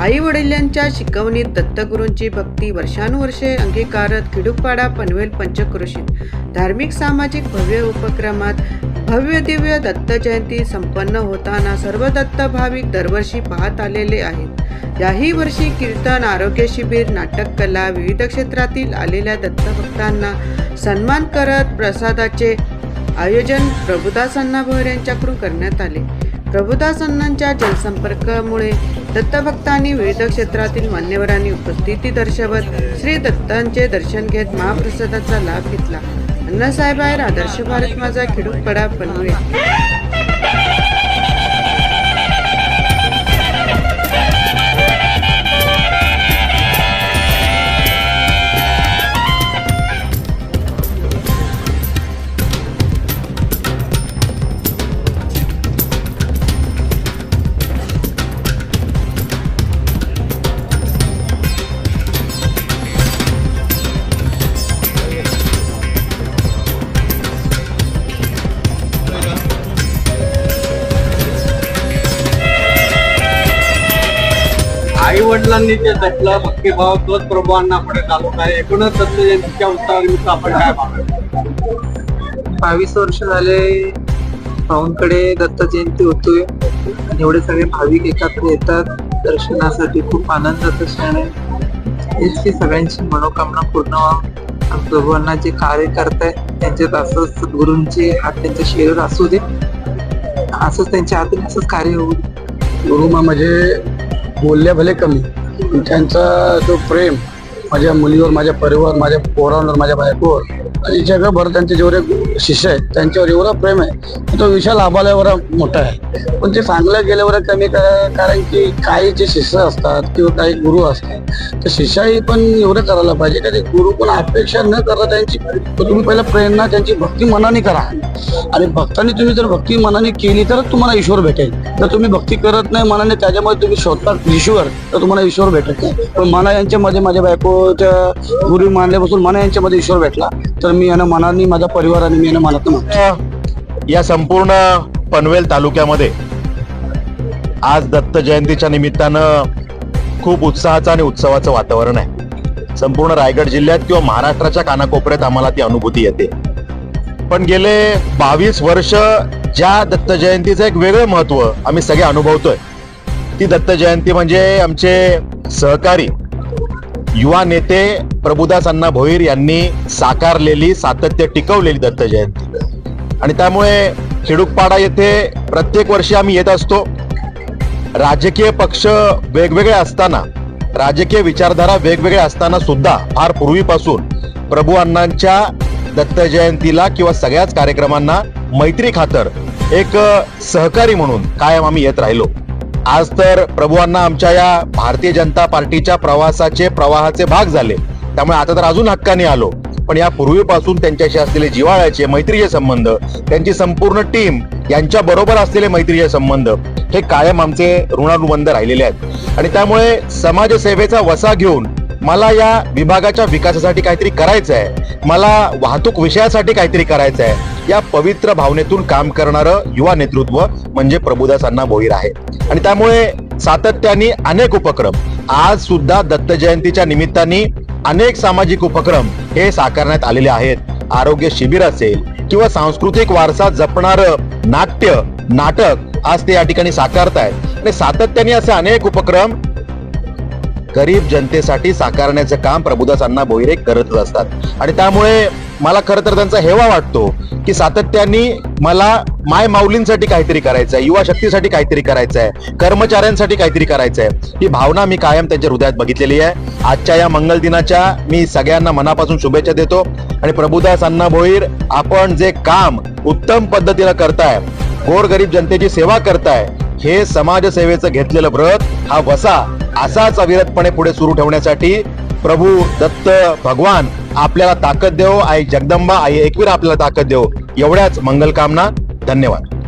आई वडिलांच्या शिकवणीत दत्तगुरूंची भक्ती वर्षानुवर्षे अंगीकारत खिडूपाडा पनवेल पंचक्रोशीत. धार्मिक सामाजिक भव्य उपक्रमात भव्य दिव्य दत्त जयंती संपन्न होताना सर्व दत्त भाविक दरवर्षी पाहत आलेले आहेत. याही वर्षी कीर्तन आरोग्य शिबिर नाटक कला विविध क्षेत्रातील आलेल्या दत्तभक्तांना सन्मान करत प्रसादाचे आयोजन प्रभुदास अण्णा भोयर यांच्याकडून करण्यात आले. प्रभुदास अण्णांच्या जनसंपर्कामुळे दत्तभक्तांनी विविध क्षेत्रातील मान्यवरांनी उपस्थिती दर्शवत श्री दत्तांचे दर्शन घेत महाप्रसादाचा लाभ घेतला. अण्णासाहेब आहे आदर्श भारत माझा खिडूपडा पनवेल आई वडिलांनी जे जपलं भक्तिभाव तोच प्रभूंना पुढे चालवत आहे. एकूणच दत्त जयंतीच्या उत्सवानिमित्त आपण काय मागतो बावीस वर्ष झाले भाऊंकडे दत्त जयंती होतोय. आणि एवढे सगळे भाविक एकत्र येतात. दर्शनासाठी खूप आनंदाचा क्षण आहे हेच की सगळ्यांची मनोकामना पूर्ण व्हावं आणि प्रभूंना जे कार्य करताय त्यांच्यात असंच सद्गुरूंचे हात त्यांच्या शरीर असू दे. असंच त्यांच्या हातून असंच कार्य होऊ दे. गुरुमा म्हणजे बोलल्या भले कमी त्यांचा जो प्रेम माझ्या मुलीवर माझ्या परिवार माझ्या पोरांवर माझ्या बायकोवर जगभर त्यांचे जेवढे शिष्य आहेत त्यांच्यावर एवढं प्रेम आहे तो विशाल आबाला एवढा मोठा आहे. पण ते चांगलं गेल्यावर कमी करा- कारण की काही जे शिष्य असतात किंवा काही गुरु असतात तर शिष्याही पण एवढं करायला पाहिजे का? ते गुरु पण अपेक्षा न करता त्यांची तुम्ही पहिला प्रेरणा त्यांची भक्ती मनाने करा. आणि भक्तांनी तुम्ही जर भक्ती मनाने केली तरच तुम्हाला ईश्वर भेटेल. जर तुम्ही भक्ती करत नाही मनाने त्याच्यामध्ये तुम्ही शोधता ईश्वर तर तुम्हाला ईश्वर भेटत नाही पण मना यांच्यामध्ये माझ्या बायकोच्या गुरु मानल्यापासून मना यांच्यामध्ये ईश्वर भेटला तर मी यांना मनाने माझा परिवार आणि मी यांना मनात या संपूर्ण पनवेल तालुक्यामध्ये आज दत्त जयंतीच्या निमित्तानं खूप उत्साहाचं आणि उत्सवाचं वातावरण आहे. संपूर्ण रायगड जिल्ह्यात किंवा महाराष्ट्राच्या कानाकोपऱ्यात आम्हाला ती अनुभूती येते. पण गेले बावीस वर्ष ज्या दत्त जयंतीचं एक वेगळं महत्त्व आम्ही सगळे अनुभवतोय. ती दत्त जयंती म्हणजे आमचे सहकारी युवा नेते प्रभुदास अण्णा भोईर यांनी साकारलेली सातत्य टिकवलेली दत्त जयंती. आणि त्यामुळे खेडूकपाडा येथे प्रत्येक वर्षी आम्ही येत असतो. राजकीय पक्ष वेगवेगळे असताना राजकीय विचारधारा वेगवेगळ्या असताना सुद्धा फार पूर्वीपासून प्रभू अण्णांच्या दत्त जयंतीला किंवा सगळ्याच कार्यक्रमांना मैत्री खातर एक सहकारी म्हणून कायम आम्ही येत राहिलो. आज तर प्रभूंना आमच्या या भारतीय जनता पार्टीच्या प्रवासाचे प्रवाहाचे भाग झाले. त्यामुळे आता तर अजून हक्काने आलो. पण या पूर्वीपासून त्यांच्याशी असलेले जिव्हाळ्याचे मैत्रीचे संबंध त्यांची संपूर्ण टीम यांच्या बरोबर असलेले मैत्रीचे संबंध हे कायम आमचे ऋणानुबंध राहिलेले आहेत. आणि त्यामुळे समाजसेवेचा वसा घेऊन मला या विभागाच्या विकासासाठी काहीतरी करायचं आहे मला वाहतूक विषयासाठी काहीतरी करायचं आहे या पवित्र भावनेतून काम करणारं युवा नेतृत्व म्हणजे प्रभुदास अण्णा भोईर आहे. आणि त्यामुळे सातत्याने अनेक उपक्रम आज सुद्धा दत्त जयंतीच्या निमित्ताने अनेक सामाजिक उपक्रम हे साकारण्यात आलेले आहेत. आरोग्य शिबिर असेल किंवा सांस्कृतिक वारसा जपणार नाट्य नाटक आज ते या ठिकाणी साकारतायत. आणि सातत्याने असे अनेक उपक्रम गरीब जनतेसाठी साकारण्याचं काम प्रभुदास अण्णा भोईरे करतच असतात. आणि त्यामुळे मला खरं तर त्यांचा हेवा वाटतो की सातत्याने मला माय माऊलींसाठी काहीतरी करायचं आहे युवा शक्तीसाठी काहीतरी करायचं आहे कर्मचाऱ्यांसाठी काहीतरी करायचं आहे. ही भावना मी कायम त्यांच्या हृदयात बघितलेली आहे. आजच्या या मंगल दिनाच्या मी सगळ्यांना मनापासून शुभेच्छा देतो. आणि प्रभुदास अण्णा भोईर आपण जे काम उत्तम पद्धतीनं करताय गोरगरीब जनतेची सेवा करताय हे समाजसेवेचं घेतलेलं व्रत हा वसा असाच अविरतपणे पुढे सुरू ठेवण्यासाठी प्रभू दत्त भगवान आपल्याला ताकद देव आई जगदंबा आई एकवीर आपल्याला ताकद देव. एवढ्याच मंगल कामना. धन्यवाद.